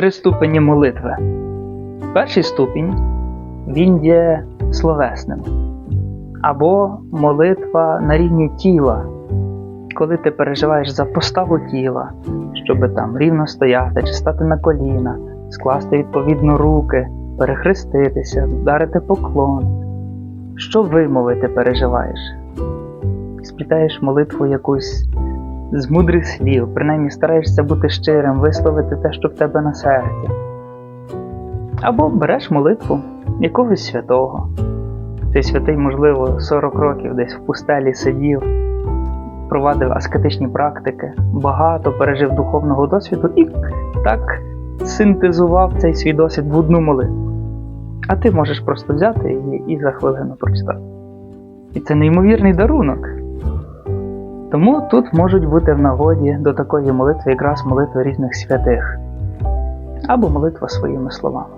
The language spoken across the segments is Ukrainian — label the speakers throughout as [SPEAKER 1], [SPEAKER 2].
[SPEAKER 1] три ступені молитви. Перший ступінь він є словесним. Або молитва на рівні тіла, коли ти переживаєш за поставу тіла, щоб там рівно стояти чи стати на коліна, скласти відповідно руки, перехреститися, вдарити поклон. Що вимовити переживаєш? Сплітаєш молитву якусь з мудрих слів, принаймні стараєшся бути щирим, висловити те, що в тебе на серці. Або береш молитву якогось святого. Цей святий, можливо, 40 років десь в пустелі сидів, провадив аскетичні практики, багато пережив духовного досвіду і так синтезував цей свій досвід в одну молитву. А ти можеш просто взяти її і за хвилину прочитати. І це неймовірний дарунок. Тому тут можуть бути в нагоді до такої молитви якраз молитви різних святих або молитва своїми словами.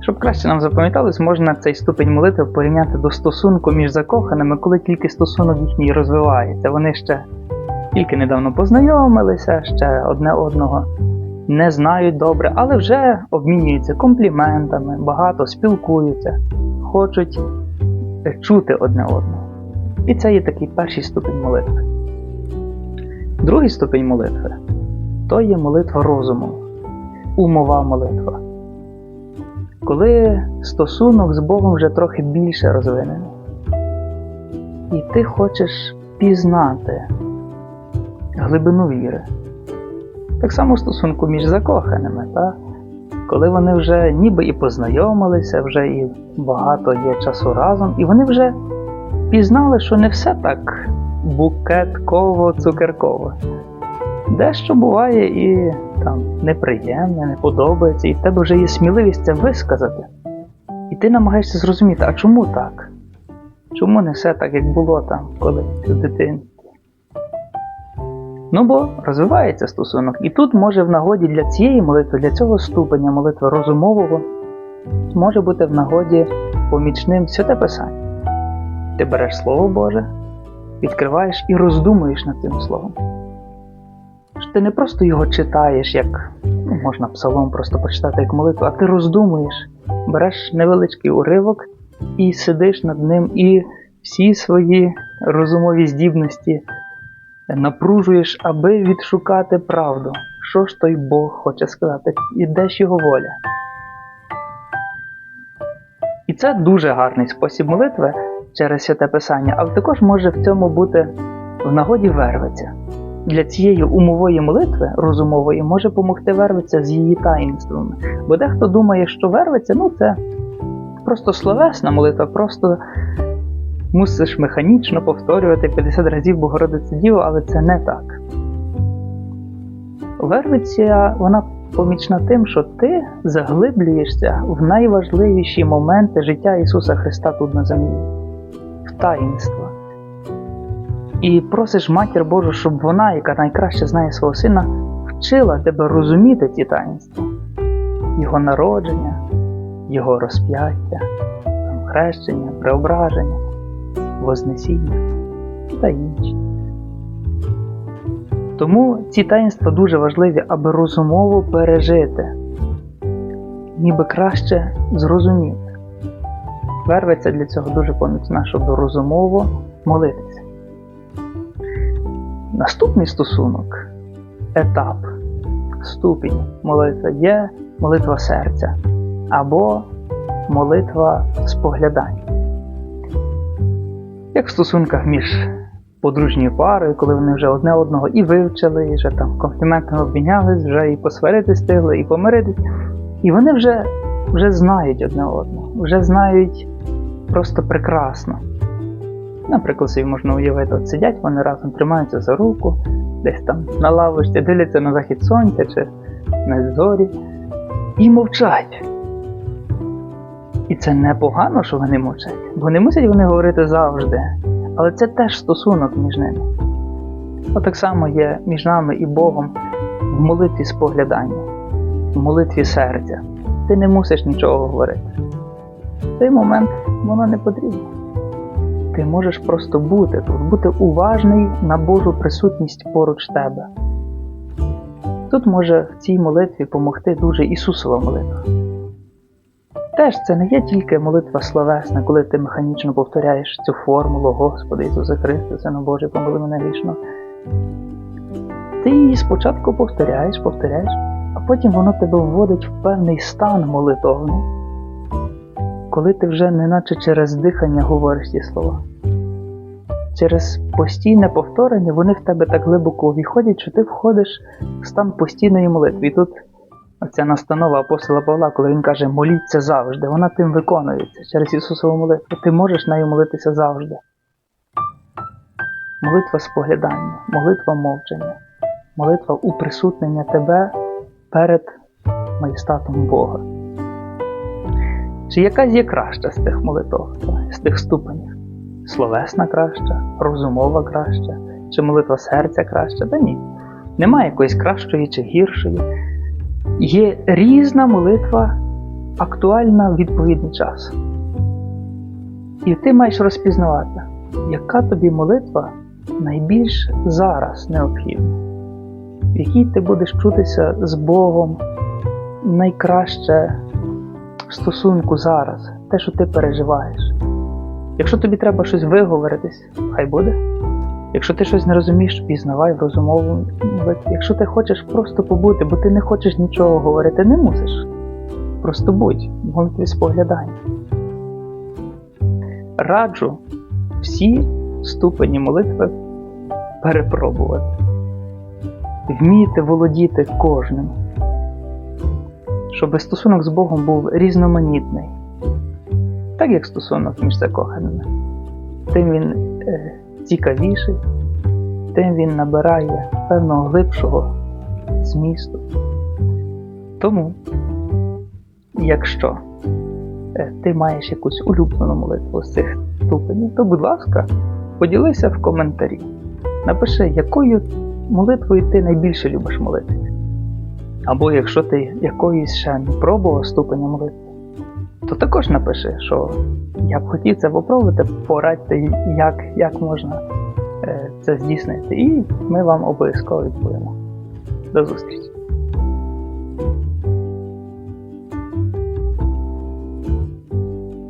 [SPEAKER 1] Щоб краще нам запам'яталось, можна цей ступень молитви порівняти до стосунку між закоханими, коли тільки стосунок їхній розвивається. Вони ще тільки недавно познайомилися, ще одне одного не знають добре, але вже обмінюються компліментами, багато спілкуються, хочуть чути одне одного. І це є такий перший ступень молитви. Другий ступень молитви то є молитва розуму, умова молитва. Коли стосунок з Богом вже трохи більше розвинений, і ти хочеш пізнати глибину віри. Так само в стосунку між закоханими, та? коли вони вже ніби і познайомилися, вже і багато є часу разом, і вони вже пізнали, що не все так букетково, цукерково. Дещо буває і там неприємне, не подобається, і в тебе вже є сміливість це висказати. І ти намагаєшся зрозуміти, а чому так? Чому не все так, як було там, колись у дитинстві? Ну бо розвивається стосунок. І тут може в нагоді для цієї молитви, для цього ступеня молитви розумового, може бути в нагоді помічним святе писання. Ти береш Слово Боже, відкриваєш і роздумуєш над цим словом. Ти не просто його читаєш, як ну, можна псалом просто прочитати як молитву, а ти роздумуєш, береш невеличкий уривок і сидиш над ним, і всі свої розумові здібності напружуєш, аби відшукати правду, що ж той Бог хоче сказати, і де ж його воля. І це дуже гарний спосіб молитви через святе писання, але також може в цьому бути в нагоді вервиця. Для цієї умової молитви розумової може допомогти вервиця з її таїнствами. Бо дехто думає, що вервиця ну це просто словесна молитва, просто мусиш механічно повторювати 50 разів Богородице Діво, але це не так. Вервиця вона помічна тим, що ти заглиблюєшся в найважливіші моменти життя Ісуса Христа тут на землі, таїнства. І просиш Матір Божу, щоб вона, яка найкраще знає свого сина, вчила тебе розуміти ці таїнства, Його народження, Його розп'яття, хрещення, преображення, Вознесіння та інші. Тому ці таїнства дуже важливі, аби розумово пережити, ніби краще зрозуміти. Вервиться для цього дуже помічна, щоб розумово молитися. Наступний стосунок, етап, ступінь молитви є молитва серця або молитва споглядання. Як в стосунках між подружньою парою, коли вони вже одне одного і вивчили, і вже там компліментами обмінялись, вже і посваритись стигли, і помиритись. І вони вже, вже знають одне одного, вже знають просто прекрасно. Наприклад, собі можна уявити, от сидять, вони разом тримаються за руку, десь там на лавочці, дивляться на захід сонця чи на зорі і мовчать. І це непогано, що вони мовчать, бо не мусять вони говорити завжди. Але це теж стосунок між ними. Отак само є між нами і Богом в молитві споглядання, в молитві серця. Ти не мусиш нічого говорити. В цей момент воно не потрібно. Ти можеш просто бути тут, бути уважний на Божу присутність поруч тебе. Тут може в цій молитві допомогти дуже Ісусова молитва. Теж це не є тільки молитва словесна, коли ти механічно повторяєш цю формулу Господи Ісусе Христе, Сину Божий, помили мене грішно. Ти її спочатку повторяєш, повторяєш, а потім воно тебе вводить в певний стан молитовний, коли ти вже неначе через дихання говориш ці слова. Через постійне повторення вони в тебе так глибоко виходять, що ти входиш в стан постійної молитви. І тут Оця настанова апостола Павла, коли він каже, моліться завжди, вона тим виконується через Ісусову молитву. Ти можеш нею молитися завжди. Молитва споглядання, молитва мовчання, молитва уприсутнення тебе перед майстатом Бога. Чи якась є краща з тих молитв, з тих ступенів? Словесна краща, розумова краща, чи молитва серця краща? Та ні. Немає якоїсь кращої чи гіршої. Є різна молитва, актуальна в відповідний час. І ти маєш розпізнавати, яка тобі молитва найбільш зараз необхідна, в якій ти будеш чутися з Богом найкраще в стосунку зараз, те, що ти переживаєш. Якщо тобі треба щось виговоритись, хай буде. Якщо ти щось не розумієш, пізнавай в розумову. Якщо ти хочеш просто побути, бо ти не хочеш нічого говорити, не мусиш. Просто будь, в молитві споглядання. Раджу всі ступені молитви перепробувати. Вміти володіти кожним, щоб стосунок з Богом був різноманітний, так як стосунок між закоханими. Тим він е, цікавіший, тим він набирає певного глибшого змісту. Тому, якщо е, ти маєш якусь улюблену молитву з цих ступенів, то, будь ласка, поділися в коментарі. Напиши, якою молитвою ти найбільше любиш молитися. Або якщо ти якоїсь ще не пробував ступеня молитви, то також напиши, що я б хотів це попробувати, порадьте, як, як можна е, це здійснити. І ми вам обов'язково відповімо. До зустрічі!